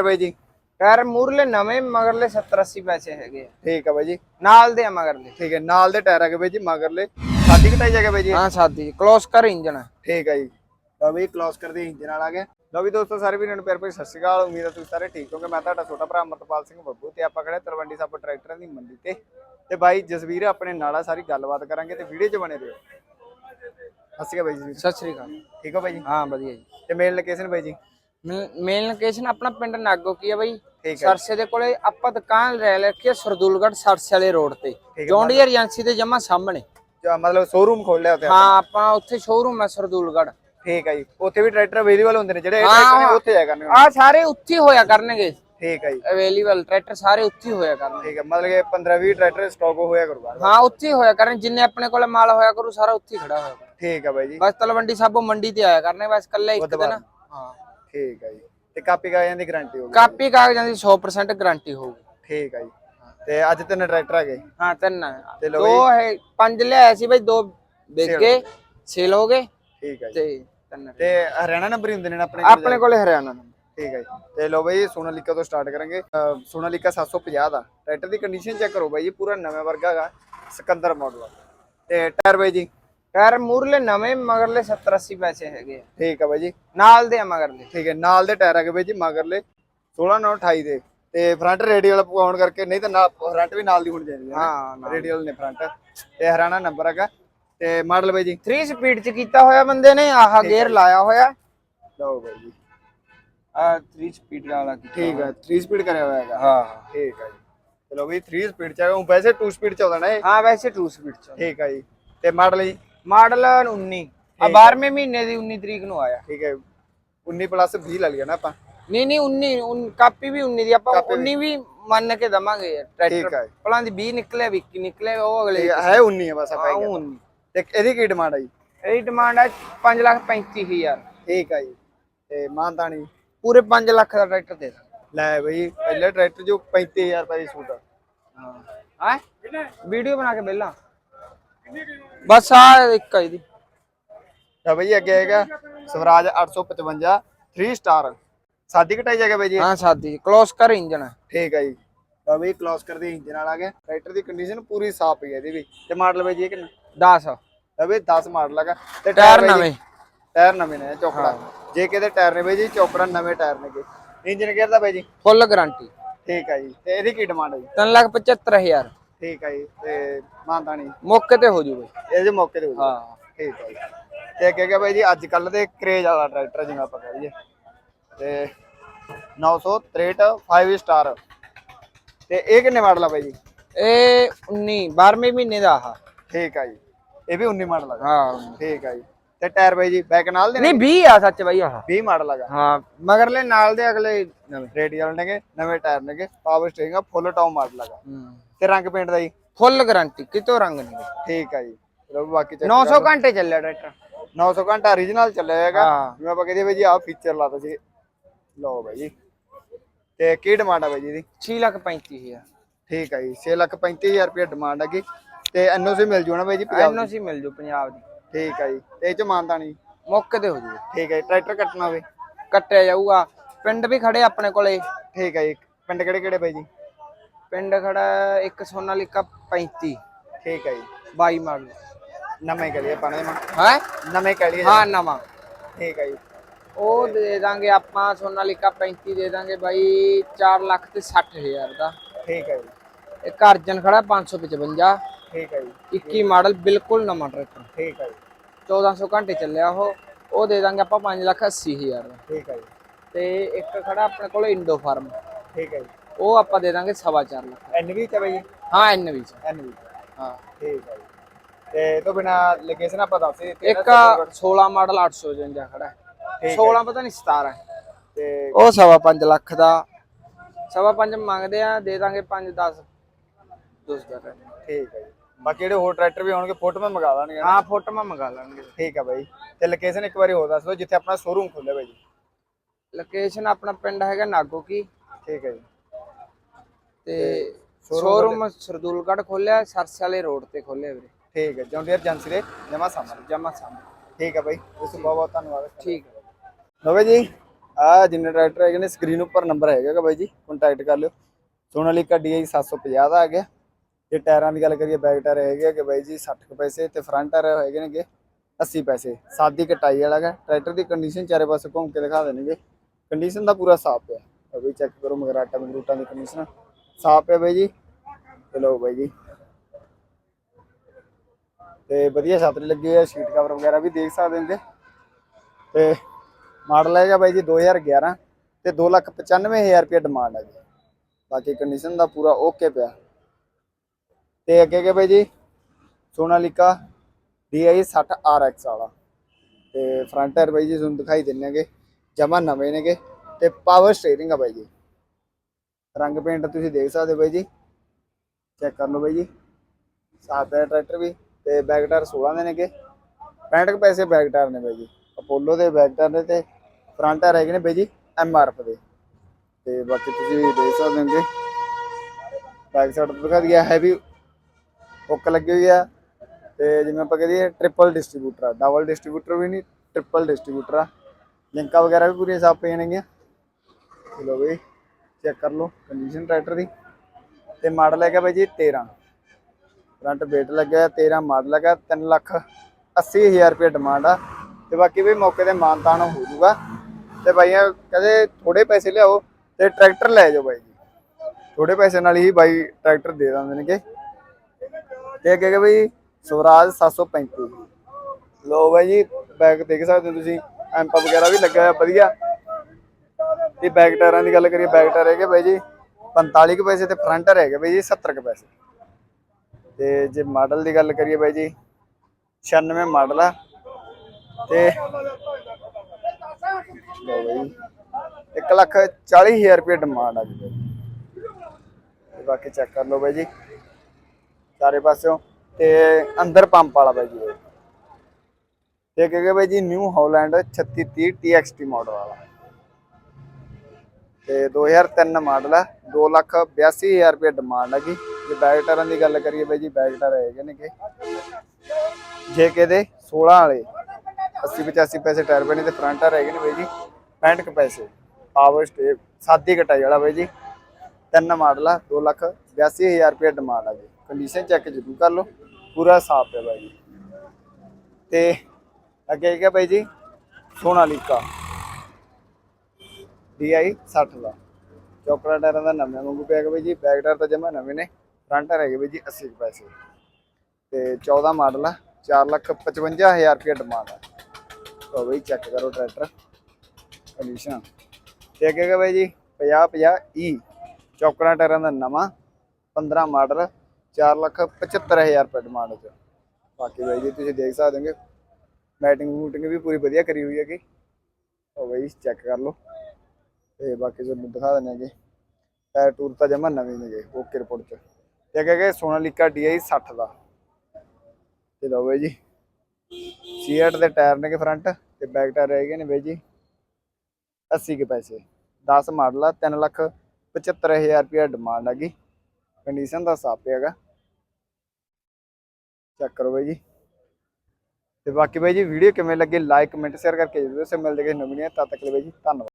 ਬਾਈ ਜੀ। ਟਾਇਰ ਮੂਰਲੇ ਨਵੇਂ ਮਗਰਲੇ 70 80 ਪੈਸੇ ਹੈਗੇ ਆ। ਠੀਕ ਆ ਬਾਈ ਜੀ। ਨਾਲ ਦੇ ਆ ਮਗਰਲੇ। ਠੀਕ ਹੈ ਨਾਲ ਦੇ ਟਾਇਰ ਹੈਗੇ ਬਾਈ ਜੀ ਮਗਰਲੇ। ਸਾਡੀ ਕਟਾਈ ਜਗ੍ਹਾ ਬਾਈ ਜੀ। ਹਾਂ ਸਾਦੀ ਕਲੋਸ ਕਰ ਇੰਜਨ ਠੀਕ ਹੈ ਜੀ। ਲਓ ਵੀ ਕਲੋਸ ਕਰਦੇ ਇੰਜਨ ਨਾਲ ਆ ਗਿਆ ਲਓ ਵੀ ਦੋਸਤੋ ਸਾਰੇ ਵੀਰਾਂ ਨੂੰ ਪਿਆਰ ਭਰੀ ਸਤਿ ਸ਼੍ਰੀ ਅਕਾਲ। ਉਮੀਦ ਹੈ ਤੁਸੀਂ ਸਾਰੇ ਠੀਕ ਹੋਗੇ ਮੈਂ ਤੁਹਾਡਾ ਛੋਟਾ ਭਰਾ ਅਮਰਪਾਲ ਸਿੰਘ ਬੱਬੂ ਤੇ ਆਪਾਂ ਖੜੇ ਤਲਵੰਡੀ ਸਾਬੋ ਟਰੈਕਟਰਾਂ ਦੀ ਮੰਡੀ ਤੇ। ਤੇ ਬਾਈ ਜਸਵੀਰ ਆਪਣੇ ਨਾਲ ਆ ਸਾਰੀ ਗੱਲਬਾਤ ਕਰਾਂਗੇ ਤੇ ਵੀਡੀਓ 'ਚ ਬਣੇ ਰਹੋ। ਸਤਿ ਸ਼੍ਰੀ ਅਕਾਲ ਬਾਈ ਜੀ। ਸਤਿ ਸ੍ਰੀ ਅਕਾਲ। ਠੀਕ ਹੋ ਬਾਈ ਜੀ? ਹਾਂ ਵਧੀਆ ਜੀ। ਤੇ ਮੇਲ ਲੋਕੇਸ਼ਨ ਬਾਈ ਜੀ? ਮੇਨ ਲੋਕੇਸ਼ਨ ਆਪਣਾ ਪਿੰਡ ਨਾਗੋ ਕੀ ਆ ਬਈ? ਹੈ ਸਰਸੇ ਦੇ ਕੋਲੇ ਆਪਾਂ ਦੁਕਾਨ ਲੈ ਰੱਖੀ ਆ ਸਰਦੂਲਗੜ੍ਹ ਸਰਸੇ ਵਾਲੇ ਰੋਡ ਤੇ। ਹੈ, ਜੌਂਡੀਅਰ ਏਜੰਸੀ ਦੇ ਜਮਾ ਸਾਹਮਣੇ। ਜਾਂ ਮਤਲਬ ਸ਼ੋਰੂਮ ਖੋਲ ਲਿਆ ਉੱਥੇ ਹਾਂ ਆਪਾਂ। ਉੱਥੇ ਸ਼ੋਰੂਮ ਹੈ ਸਰਦੂਲਗੜ੍ਹ। ਠੀਕ ਹੈ ਜੀ। ਉੱਥੇ ਵੀ ਟਰੈਕਟਰ ਅਵੇਲੇਬਲ ਹੁੰਦੇ ਨੇ ਜਿਹੜੇ ਇਹ ਹਾਂ, ਟਰੈਕਟਰ ਨੇ ਹਾਂ। ਉੱਥੇ ਜਾਇਆ ਕਰਨੇ ਆ ਸਾਰੇ ਉੱਥੇ ਹੀ ਹੋਇਆ ਕਰਨਗੇ। ਠੀਕ ਹੈ ਜੀ। ਅਵੇਲੇਬਲ ਟਰੈਕਟਰ ਸਾਰੇ ਉੱਥੇ ਹੀ ਹੋਇਆ ਕਰਨਗੇ। ਠੀਕ ਹੈ ਮਤਲਬ ਕਿ 15 20 ਟਰੈਕਟਰ ਸਟਾਕ ਹੋਇਆ ਕਰੂਗਾ। ਹਾਂ ਉੱਥੇ ਹੀ ਹੋਇਆ ਕਰਨ ਜਿੰਨੇ ਆਪਣੇ ਕੋਲੇ ਮਾਲ ਹੋਇਆ ਕਰੂ ਸਾਰਾ ਉੱਥੇ ਹੀ ਖੜਾ ਹੋਇਆ। ਠੀਕ ਹੈ ਬਾਈ ਜੀ। ਬਸ ਤਲਵੰਡੀ ਸਾਬੋ ਮੰਡੀ ਤੇ ਆਇਆ ਕਰਨੇ ਬਸ ਕੱਲਾ ਇੱਕ ਦਿਨ। ਹਾਂ। ਠੀਕ ਹੈ ਜੀ। ਤੇ ਕਾਪੀ ਕਾਗਜ਼ਾਂ ਦੀ ਗਾਰੰਟੀ ਹੋਊਗੀ। ਕਾਪੀ ਕਾਗਜ਼ਾਂ ਦੀ 100% ਗਾਰੰਟੀ ਹੋਊਗੀ। ਠੀਕ ਹੈ ਜੀ। ਤੇ ਅੱਜ ਤਿੰਨ ਟਰੈਕਟਰ ਆ ਗਏ। ਹਾਂ ਤਿੰਨ ਤੇ ਲਓ ਦੋ ਹੈ ਪੰਜ ਲਿਆਏ ਸੀ ਬਈ ਦੋ ਵਿਕ ਗਏ ਸੇਲ ਹੋ ਗਏ। ਠੀਕ ਹੈ ਜੀ। ਤੇ ਤਿੰਨ ਤੇ ਹਰਿਆਣਾ ਨੰਬਰ ਹੀ ਹੁੰਦੇ ਨੇ ਨਾ ਆਪਣੇ ਕੋਲ? ਆਪਣੇ ਕੋਲੇ ਹਰਿਆਣਾ ਨੰਬਰ ਠੀਕ ਹੈ ਜੀ। ਤੇ ਲੋ ਬਾਈ ਸੋਨਾਲੀਕਾ ਤੋਂ ਸਟਾਰਟ ਕਰਾਂਗੇ। ਅਹ ਸੋਨਾਲੀਕਾ 750 ਦਾ। ਟਰੈਕਟਰ ਦੀ ਕੰਡੀਸ਼ਨ ਚੈੱਕ ਕਰੋ ਬਾਈ ਜੀ ਪੂਰਾ ਨਵੇਂ ਵਰਗਾ ਹੈਗਾ। ਸਿਕੰਦਰ ਮਾਡਲ ਤੇ ਟਾਇਰ ਬਾਈ ਜੀ। ਟਾਇਰ ਮੂਰਲੇ ਨਵੇਂ ਮਗਰਲੇ 70 80 ਪੈਸੇ ਹੈਗੇ ਆ। ਠੀਕ ਹੈ ਬਾਈ ਜੀ। ਨਾਲ ਦੇ ਆ ਮਗਰਲੇ। ਠੀਕ ਹੈ ਨਾਲ ਦੇ ਟਾਇਰ ਹੈਗੇ ਬਾਈ ਜੀ ਮਗਰਲੇ। 16 9 28 ਦੇ। ਤੇ ਫਰੰਟ ਰੇਡੀਅਲ ਪਾਉਣ ਕਰਕੇ ਨਹੀਂ ਤਾਂ ਫਰੰਟ ਵੀ ਨਾਲ ਦੀ ਹੋਣੀ ਚਾਹੀਦੀ ਹੈ ਹਾਂ। ਰੇਡੀਅਲ ਨੇ ਫਰੰਟ ਤੇ ਹਰਿਆਣਾ ਨੰਬਰ ਹੈਗਾ। ਤੇ ਮਾਡਲ ਬਾਈ ਜੀ। 3 ਸਪੀਡ ਚ ਕੀਤਾ ਹੋਇਆ ਬੰਦੇ ਨੇ ਆਹ ਗੇਅਰ ਲਾਇਆ ਹੋਇਆ। ਲਓ ਬਾਈ ਜੀ। ਆ 3 ਸਪੀਡ ਵਾਲਾ ਠੀਕ ਹੈ 3 ਸਪੀਡ ਕਰਿਆ ਹੋਇਆ ਹੈਗਾ। ਹਾਂ। ਠੀਕ ਹੈ ਜੀ। ਚਲੋ ਵੀ 3 ਸਪੀਡ ਚ ਹੈਗਾ। ਵੈਸੇ 2 ਸਪੀਡ ਚ ਆਉਂਦਾ ਨਾ ਇਹ। ਹਾਂ ਵੈਸੇ 2 ਸਪੀਡ ਚ ਠੀਕ ਹੈ ਜੀ। ਤੇ ਮਾਡਲ ਜੀ ਮਾਡਲ 19 ਆ 12ਵੇਂ ਮਹੀਨੇ ਦੀ 19 ਤਰੀਕ ਨੂੰ ਆਇਆ। ਠੀਕ ਹੈ। 19 ਪਲੱਸ 20 ਲੈ ਲਿਆ ਨਾ ਆਪਾਂ। ਨਹੀਂ ਨਹੀਂ 19 ਉਨ- ਕਾਪੀ ਵੀ 19 ਦੀ ਆਪਾਂ 19 ਵੀ। ਮੰਨ ਕੇ ਦਵਾਂਗੇ। ਠੀਕ ਟਰੈਕਟਰ ਹੈ। ਪਲਾਂ ਦੀ 20 ਨਿਕਲੇ 21 ਨਿਕਲੇ ਉਹ ਅਗਲੇ ਠੀਕ ਹੈ। ਹੈ 19 ਹੈ ਬਸ ਆਪਾਂ ਇਹ ਉਹ ਕਹਿੰਦੇ। ਤੇ ਇਹਦੀ ਕੀ ਡਿਮਾਂਡ ਹੈ ਜੀ? ਇਹਦੀ ਡਿਮਾਂਡ ਹੈ 5 ਲੱਖ 35000 ਠੀਕ ਹੈ ਜੀ। ਤੇ ਮਾਨਤਾਣੀ ਪੂਰੇ 5 ਲੱਖ ਦਾ ਟਰੈਕਟਰ ਦੇ ਦਾਂ ਲੈ ਬਈ ਪਹਿਲੇ ਟਰੈਕਟਰ ਜੋ 35000 ਰੁਪਏ ਦੀ ਸੂਟ। ਆ। ਹਾਂ। ਹੈ? ਵੀਡੀਓ ਬਣਾ ਕੇ ਪਹਿਲਾਂ ਬਸ ਆ ਇੱਕ ਆ ਇਹਦੀ। ਤਾਂ ਬਈ ਅੱਗੇ ਹੈਗਾ ਸਵਰਾਜ 855 3 ਸਟਾਰ ਸਾਦੀ ਕਟਾਈ ਜਗ੍ਹਾ ਬਈ ਜੀ? ਹਾਂ ਸਾਦੀ। ਕਲੋਸ ਕਰ ਇੰਜਨ ਠੀਕ ਹੈ ਜੀ। ਤਾਂ ਬਈ ਕਲੋਸ ਕਰਦੇ ਇੰਜਨ ਨਾਲ ਆ ਗਿਆ ਟਰੈਕਟਰ ਦੀ ਕੰਡੀਸ਼ਨ ਪੂਰੀ ਸਾਫ਼ ਹੈ ਇਹਦੀ ਵੀ। ਤੇ ਮਾਡਲ ਬਈ ਜੀ ਕਿੰਨਾ? 10 ਤਾਂ ਬਈ 10 ਮਾਡਲ ਹੈਗਾ ਤੇ ਟਾਇਰ ਨਵੇਂ। ਟਾਇਰ ਨਵੇਂ ਨੇ ਚੌਕੜਾ ਜੇ ਕਿਤੇ ਟਾਇਰ ਨੇ ਬਈ ਜੀ ਚੌਕੜਾ ਨਵੇਂ ਟਾਇਰ ਨੇਗੇ ਇੰਜਨ ਗੇਅਰ ਦਾ ਬਈ ਜੀ? ਫੁੱਲ ਗਾਰੰਟੀ ਠੀਕ ਹੈ ਜੀ। ਤੇ ਇਹਦੀ ਕੀ ਡਿਮਾਂਡ ਹੈ ਜੀ? 3 ਲੱਖ 75000 ਠੀਕ ਹੈ ਜੀ ਤੇ ਮਾਨਤਾਣੀ ਮੌਕੇ ਤੇ ਹੋ ਜੂ ਬਈ। ਇਹਦੇ ਮੌਕੇ ਤੇ ਹੋ ਜਾਊ। ਹਾਂ। ਠੀਕ ਹੈ ਜੀ। ਤੇ ਅੱਗੇ ਗਿਆ ਬਾਈ ਜੀ ਅੱਜ ਕੱਲ ਦੇ ਕਰੇਜ ਵਾਲਾ ਟਰੈਕਟਰ ਜਿਵੇਂ ਆਪਾਂ ਕਹ ਲਈਏ ਤੇ 963 5 ਸਟਾਰ ਤੇ ਇਹ ਕਿੰਨੇ ਮਾਡਲ ਆ ਬਾਈ ਜੀ? ਇਹ 19 12ਵੇਂ ਮਹੀਨੇ ਦਾ ਆਹ। ਠੀਕ ਹੈ ਜੀ। ਇਹ ਵੀ 19 ਮਾਡਲ ਆ। ਹਾਂ। ਠੀਕ ਹੈ ਜੀ। ਤੇ ਟਾਇਰ ਬਾਈ ਜੀ ਬੈਕ ਨਾਲ ਦੇ ਨੇ? ਨਹੀਂ 20 ਆ ਸੱਚ ਬਾਈ ਆਹ। 20 ਮਾਡਲ ਹੈਗਾ ਹਾਂ। ਮਗਰਲੇ ਨਾਲ ਦੇ ਅਗਲੇ ਨਵੇਂ ਰੇਡੀਅਲ ਨੇਗੇ ਨਵੇਂ ਟਾਇਰ ਨੇਗੇ ਪਾਵਰ ਸਟੀਅਰਿੰਗ ਆ ਫੁੱਲ ਟਾਉ ਮਾਡਲ ਹੈਗਾ ਤੇ ਰੰਗ ਪੇਂਟ ਦਾ ਜੀ? ਫੁੱਲ ਗਾਰੰਟੀ ਕਿਤੋਂ ਰੰਗ ਨਹੀਂ ਠੀਕ ਹੈ ਜੀ। ਚਲੋ ਬਾਕੀ check 900 ਘੰਟੇ ਚੱਲਿਆ ਟਰੈਕਟਰ। 900 ਘੰਟਾ origignal ਚੱਲਿਆ ਹੈਗਾ। ਹਾਂ। ਜਿਵੇਂ ਆਪਾਂ ਕਹਦੇ ਬਾਈ ਜੀ ਆਹ ਫੀਚਰ ਲਾਤਾ ਸੀ ਲਓ ਬਾਈ ਜੀ। ਤੇ ਕੀ ਡਿਮਾਂਡ ਆ ਬਾਈ ਜੀ ਇਹਦੀ? 6 ਲੱਖ 35000 ਠੀਕ ਹੈ ਜੀ। 6 ਲੱਖ 35000 ਰੁਪਏ ਡਿਮਾਂਡ ਹੈਗੀ ਤੇ ਐਨਓਸੀ ਮਿਲ ਜੂ ਨਾ ਬਾਈ ਜੀ ਪੰਜਾਬ ਦੀ ਐਨਓਸੀ ਮਿਲ ਜੂ ਪੰਜਾਬ ਦੀ। ਠੀਕ ਹੈ ਜੀ ਤੇ ਇਹ ਚ ਮਾਨਤਾ ਨਹੀਂ ਮੌਕੇ ਤੇ ਹੋ ਜੂ ਠੀਕ ਹੈ ਜੀ ਟਰੈਕਟਰ ਕੱਟਣਾ ਹੋਵੇ ਕੱਟਿਆ ਜਾਊਗਾ। ਪਿੰਡ ਵੀ ਖੜੇ ਆਪਣੇ ਕੋਲੇ। ਠੀਕ ਹੈ ਜੀ ਪਿੰਡ ਕਿਹੜੇ ਕਿਹੜੇ ਬਾਈ ਜੀ? ਪਿੰਡ ਖੜਾ ਇੱਕ ਸੋਨਾਲੀਕਾ 35 ਠੀਕ ਹੈ ਜੀ। 22 ਮਾਡਲ। ਨਵੇਂ ਕਰੀਏ ਪਾਣੇ ਮਾ ਹੈ? ਨਵੇਂ ਕਰੀਏ ਹਾਂ ਨਵਾਂ। ਠੀਕ ਹੈ ਜੀ। ਉਹ ਦੇ ਦਾਂਗੇ ਆਪਾਂ ਸੋਨਾਲੀਕਾ 35 ਦੇ ਦਾਂਗੇ ਬਾਈ 4 ਲੱਖ ਤੇ 60000 ਦਾ। ਠੀਕ ਹੈ ਜੀ। ਇੱਕ ਅਰਜਨ ਖੜਾ 555 ਠੀਕ ਹੈ ਜੀ। 21 ਮਾਡਲ ਬਿਲਕੁਲ ਨਵਾਂ ਟਰੈਕਟਰ। ਠੀਕ ਹੈ ਜੀ। 1400 ਘੰਟੇ ਚੱਲਿਆ ਉਹ ਉਹ ਦੇ ਦਾਂਗੇ ਆਪਾਂ 5 ਲੱਖ 80000 ਦਾ। ਠੀਕ ਹੈ ਜੀ। ਤੇ ਇੱਕ ਖੜਾ ਆਪਣੇ ਕੋਲ ਇੰਡੋ ਫਾਰਮ। ਠੀਕ ਹੈ ਜੀ। ਉਹ ਆਪਾਂ ਦੇ ਦਾਂਗੇ ਸਵਾ ਚਾਰ ਲੱਖ। ਐਨਵੀ ਚ ਬਾਈ ਹਾਂ ਐਨ ਵੀ ਚ। ਐਨਵੀ ਹਾਂ। ਠੀਕ ਹੈ ਜੀ। ਤੇ ਤੋਂ ਬਿਨਾ ਲੋਕੇਸ਼ਨ ਆਪਾਂ ਦੱਸ ਦਿੱਤੀ ਇੱਕ 16 ਮਾਡਲ 855 ਖੜਾ ਹੈ। 16 ਪਤਾ ਨਹੀਂ 17 ਹੈ। ਤੇ ਉਹ ਸਵਾ 5 ਲੱਖ ਦਾ। ਸਵਾ 5 ਮੰਗਦੇ ਆ ਦੇ ਦਾਂਗੇ 5 10 dos ਦਾ ਠੀਕ ਹੈ ਜੀ। ਬਾਕੀ ਜਿਹੜੇ ਹੋਰ ਟਰੈਕਟਰ ਵੀ ਆਉਣਗੇ ਫੋਟੋ ਮੈਂ ਮੰਗਾ ਲਾਂਗੇ ਹਾਂ ਫੋਟੋਆਂ ਮੰਗਾ ਲਾਂਗੇ। ਠੀਕ ਹੈ ਬਾਈ। ਤੇ ਲੋਕੇਸ਼ਨ ਇੱਕ ਵਾਰੀ ਹੋਰ ਦੱਸ ਦਿਓ ਜਿੱਥੇ ਆਪਣਾ ਸ਼ੋਰੂਮ ਖੁੱਲੇ ਬਾਈ ਜੀ। ਲੋਕੇਸ਼ਨ ਆਪਣਾ ਪਿੰਡ ਹੈਗਾ ਨਾਗੋ ਕੀ ਠੀਕ ਹੈ ਜੀ। ਤੇ ਸ਼ੋਰੂਮ ਸਰਦੂਲਗੜ੍ਹ ਖੋਲਿਆ ਸਰਸੇ ਵਾਲੇ ਰੋਡ ਤੇ ਖੋਲਿਆ ਵੀਰੇ। ਠੀਕ ਹੈ ਜੌਂਡੀਅਰ ਏਜੰਸੀ ਦੇ ਜਮਾ ਸਾਹਮਣੇ। ਜਮਾ ਸਾਹਮਣੇ। ਠੀਕ ਹੈ ਬਾਈ। ਉਸ ਤੋਂ ਬਹੁਤ ਬਹੁਤ ਧੰਨਵਾਦ। ਠੀਕ ਹੈ ਲਵੇ ਜੀ ਆ ਜਿੰਨੇ ਟਰੈਕਟਰ ਹੈਗੇ ਨੇ ਸਕਰੀਨ ਉੱਪਰ ਨੰਬਰ ਹੈਗਾ ਬਾਈ ਜੀ। ਕੰਟੈਕਟ ਕਰ ਲਿਓ। ਸੋਨਾਲੀਕਾ DI 750 ਦਾ ਆ ਗਿਆ। ਜੇ ਟਾਇਰਾਂ ਦੀ ਗੱਲ ਕਰੀਏ ਬੈਕ ਟਾਇਰ ਹੈਗੇ ਆ ਕਿ ਬਾਈ ਜੀ 60 ਕੁ ਪੈਸੇ ਤੇ ਫਰੰਟ ਟਾਇਰ ਹੈਗੇ ਨੇਗੇ 80 ਪੈਸੇ। ਸਾਦੀ ਕਟਾਈ ਵਾਲਾ ਗਾ ਟਰੈਕਟਰ ਦੀ ਕੰਡੀਸ਼ਨ ਚਾਰੇ ਪਾਸੇ ਘੁੰਮ ਕੇ ਦਿਖਾ ਦੇਣਗੇ ਕੰਡੀਸ਼ਨ ਦਾ ਪੂਰਾ ਸਾਫ਼ ਪਿਆ। ਉਹ ਵੀ ਚੈੱਕ ਕਰੋ ਮਗਰਾਟਾ ਮਗਰੂਟਾਂ ਦੀ ਕੰਡੀਸ਼ਨ ਸਾਫ਼ ਪਿਆ ਬਾਈ ਜੀ। ਚਲੋ ਬਾਈ ਜੀ। ਤੇ ਵਧੀਆ ਛਤਰੀ ਲੱਗੀ ਹੋਈ ਹੈ ਸ਼ੀਟ ਕਵਰ ਵਗੈਰਾ ਵੀ ਦੇਖ ਸਕਦੇ ਹੋਗੇ ਤੇ ਮਾਡਲ ਹੈਗਾ ਬਾਈ ਜੀ 2011 ਤੇ 295000 ਰੁਪਏ ਡਿਮਾਂਡ ਹੈ ਜੀ। ਬਾਕੀ ਕੰਡੀਸ਼ਨ ਦਾ ਪੂਰਾ ਓਕੇ ਪਿਆ। ਤੇ ਅੱਗੇ ਅੱਗੇ ਬਾਈ ਜੀ, ਸੋਨਾਲੀਕਾ DI 60 RX ਵਾਲਾ। ਤੇ ਫਰੰਟ ਟਾਇਰ ਬਾਈ ਜੀ, ਤੁਹਾਨੂੰ ਦਿਖਾਈ ਦਿੰਨੇਗੇ ਜਮਾ ਨਵੇਂ ਨੇਗੇ ਤੇ ਪਾਵਰ ਸਟੀਅਰਿੰਗ ਆ ਬਾਈ ਜੀ। ਰੰਗ ਪੇਂਟ ਤੁਸੀਂ ਦੇਖ ਸਕਦੇ ਹੋ ਬਾਈ ਜੀ। ਚੈੱਕ ਕਰ ਲਓ ਬਾਈ ਜੀ। ਸਾਥ ਟਰੈਕਟਰ ਵੀ ਤੇ ਬੈਕ ਟਾਇਰ 16 ਦੇ ਨੇਗੇ 65 ਕੁ ਪੈਸੇ ਬੈਕ ਟਾਇਰ ਨੇ ਬਾਈ ਜੀ। ਅਪੋਲੋ ਦੇ ਬੈਕ ਟਾਇਰ ਨੇ ਤੇ ਫਰੰਟ ਟਾਇਰ ਹੈਗੇ ਨੇ ਬਾਈ ਜੀ ਐਮਆਰਐਫ ਦੇ। ਤੇ ਬਾਕੀ ਤੁਸੀਂ ਦੇਖ ਸਕਦੇ ਹੋਗੇ ਬੈਕ ਸਾਈਡ ਤੋਂ ਦਿਖਾ ਦਿਆ ਹੈ ਹੁੱਕ ਲੱਗੀ ਹੋਈ ਆ। ਤੇ ਜਿਵੇਂ ਆਪਾਂ ਕਹਦੇ ਟ੍ਰਿਪਲ ਡਿਸਟ੍ਰੀਬਿਊਟਰ ਆ। ਡਬਲ ਡਿਸਟ੍ਰੀਬਿਊਟਰ ਵੀ ਨਹੀਂ ਟ੍ਰਿਪਲ ਡਿਸਟ੍ਰੀਬਿਊਟਰ ਆ। ਲਿੰਕਾਂ ਵਗੈਰਾ ਵੀ ਪੂਰੀਆਂ ਸਾਫ਼ ਪਈਆਂ ਨੇਗੀਆਂ। ਚਲੋ ਬਈ ਚੈੱਕ ਕਰ ਲਓ ਕੰਡੀਸ਼ਨ ਟਰੈਕਟਰ ਦੀ। ਤੇ ਮਾਡਲ ਹੈਗਾ ਬਾਈ ਜੀ 13 ਫਰੰਟ ਵੇਟ ਲੱਗਿਆ 13 ਮਾਡਲ ਹੈਗਾ 3 ਲੱਖ 80 ਹਜ਼ਾਰ ਰੁਪਏ ਡਿਮਾਂਡ ਆ। ਤੇ ਬਾਕੀ ਵੀ ਮੌਕੇ ਤੇ ਮਾਨਤਾਨ ਹੋ ਜਾਊਗਾ। ਤੇ ਬਾਈਆਂ ਕਹਿੰਦੇ ਥੋੜੇ ਪੈਸੇ ਲਿਆਓ ਤੇ ਟਰੈਕਟਰ ਲੈ ਜਾਓ ਬਾਈ ਜੀ। ਥੋੜੇ ਪੈਸੇ ਨਾਲ ਹੀ ਬਾਈ ਟਰੈਕਟਰ ਦੇ ਦਿੰਦੇ ਨੇਗੇ। ਤੇ ਅੱਗੇ ਅੱਗੇ ਬਈ ਸਵਰਾਜ 735 ਲੋ ਬਾਈ ਜੀ ਬੈਕ ਦੇਖ ਸਕਦੇ ਹੋ ਤੁਸੀਂ ਐਂਪਾ ਵਗੈਰਾ ਵੀ ਲੱਗਾ ਹੋਇਆ, ਵਧੀਆ। ਤੇ ਬੈਕ ਟਾਇਰਾਂ ਦੀ ਗੱਲ ਕਰੀਏ ਬੈਕ ਟਾਇਰ ਹੈਗੇ ਬਾਈ ਜੀ 45 ਕੁ ਪੈਸੇ ਤੇ ਫਰੰਟ ਟਾਇਰ ਹੈਗੇ ਬਾਈ ਜੀ 70 ਕੁ ਪੈਸੇ। ਤੇ ਜੇ ਮਾਡਲ ਦੀ ਗੱਲ ਕਰੀਏ ਬਾਈ ਜੀ 96 ਮਾਡਲ ਆ। ਤੇ ਲਓ 1 ਲੱਖ 40 ਹਜ਼ਾਰ ਰੁਪਏ ਡਿਮਾਂਡ ਆ ਜੀ। ਬਾਕੀ ਚੈੱਕ ਕਰ ਲਓ ਬਾਈ ਜੀ। ਚਾਰੇ ਪਾਸਿਓਂ ਤੇ ਅੰਦਰ ਪੰਪ ਵਾਲਾ ਬਾਈ ਜੀ ਇਹ। ਤੇ ਕਹੇਗਾ ਬਾਈ ਜੀ ਨਿਊ ਹਾਲੈਂਡ 3630 TXT ਮਾਡਲ ਵਾਲਾ। ਤੇ 2003 ਮਾਡਲ ਹੈ 2 ਲੱਖ 82000 ਰੁਪਏ ਡਿਮਾਂਡ ਹੈਗੀ ਜੇ। ਬੈਕ ਟਾਇਰਾਂ ਦੀ ਗੱਲ ਕਰੀਏ ਬਾਈ ਜੀ ਬੈਕ ਟਾਇਰ ਹੈਗੇ ਨੇ ਕਿ ਜੇ ਕਿਤੇ 16 ਵਾਲੇ 80 85 ਪੈਸੇ ਟਾਇਰ ਬਣੇ ਤੇ ਫਰੰਟ ਟਾਇਰ ਹੈਗੇ ਨੇ ਬਾਈ ਜੀ 65 ਕੁ ਪੈਸੇ। ਪਾਵਰ ਸਟੇਪ ਸਾਦੀ ਕਟਾਈ ਵਾਲਾ ਬਾਈ ਜੀ। ਤਿੰਨ ਮਾਡਲ ਆ 2 ਲੱਖ 82000 ਰੁਪਏ ਡਿਮਾਂਡ ਆ ਜੀ। ਕੰਡੀਸ਼ਨ ਚੈੱਕ ਜ਼ਰੂਰ ਕਰ ਲਓ। ਪੂਰਾ ਸਾਫ਼ ਹੈ ਬਾਈ ਜੀ। ਤੇ ਅੱਗੇ ਹੈਗਾ ਬਾਈ ਜੀ? ਸੋਨਾਲੀਕਾ DI 60 ਦਾ। ਚੌਕੜਾ ਟਾਇਰਾਂ ਦਾ ਨਵੇਂ ਵਾਂਗੂ ਪਿਆ ਬਾਈ ਜੀ। ਬੈਕ ਟਾਇਰ ਤਾਂ ਜਮਾ ਨਵੇਂ ਨੇ। ਫਰੰਟ ਟਾਇਰ ਹੈਗੇ ਬਾਈ ਜੀ 80 ਕੁ ਪੈਸੇ। ਤੇ 14 ਮਾਡਲ ਆ। 4 ਲੱਖ 55000 ਰੁਪਏ ਡਿਮਾਂਡ ਆ। ਲਓ ਬਾਈ ਚੈੱਕ ਕਰੋ ਟਰੈਕਟਰ। ਕੰਡੀਸ਼ਨ ਤੇ ਅੱਗੇ ਹੈਗਾ ਬਾਈ ਜੀ? 50 50 E ਚੌਕੜਾ ਟਾਇਰਾਂ ਦਾ ਨਵਾਂ। 15 ਮਾਡਲ। 4 ਲੱਖ 75000 ਰੁਪਏ ਡਿਮਾਂਡ ਚ ਬਾਕੀ ਬਾਈ ਜੀ, ਤੁਸੀਂ ਦੇਖ ਸਕਦੇ ਹੋਗੇ, ਮੈਟਿੰਗ ਮੂਟਿੰਗ ਵੀ ਪੂਰੀ ਵਧੀਆ ਕਰੀ ਹੋਈ ਹੈਗੀ। ਉਹ ਬਾਈ ਚੈੱਕ ਕਰ ਲਓ। ਤੇ ਬਾਕੀ ਤੁਹਾਨੂੰ ਦਿਖਾ ਦਿੰਦੇ ਹੈਗੇ। ਟਾਇਰ ਟੂਰ ਤਾਂ ਜਮਾ ਨਵੇਂ ਨੇਗੇ ਓਕੇ ਰਿਪੋਰਟ ਚ। ਤੇ ਅੱਗੇ ਹੈਗੇ ਸੋਨਾਲੀਕਾ DI 60 ਦਾ। ਤੇ ਲਓ ਬਾਈ ਜੀ ਸੀਐਟ ਦੇ ਟਾਇਰ ਨੇਗੇ ਫਰੰਟ ਤੇ ਬੈਕ ਟਾਇਰ ਹੈਗੇ ਨੇ ਬਾਈ ਜੀ। 80 ਕੇ ਪੈਸੇ। 10 ਮਾਡਲ ਆ 3 ਲੱਖ 75000 ਰੁਪਏ ਡਿਮਾਂਡ ਹੈਗੀ। ਕੰਡੀਸ਼ਨ ਦਾ ਸਾਫ਼ ਹੈਗਾ। ਚੈੱਕ ਕਰੋ ਬਾਈ ਜੀ। ਤੇ ਬਾਕੀ ਬਾਈ ਜੀ ਵੀਡੀਓ ਕਿਵੇਂ ਲੱਗੇ? ਲਾਈਕ ਕਮੈਂਟ ਸ਼ੇਅਰ ਕਰਕੇ ਜਰੂਰ ਸੇ ਮਿਲਦੇ ਕਿਸੇ ਨਵੀਂ ਤਦ ਤੱਕ ਲਈ ਬਾਈ ਜੀ, ਧੰਨਵਾਦ।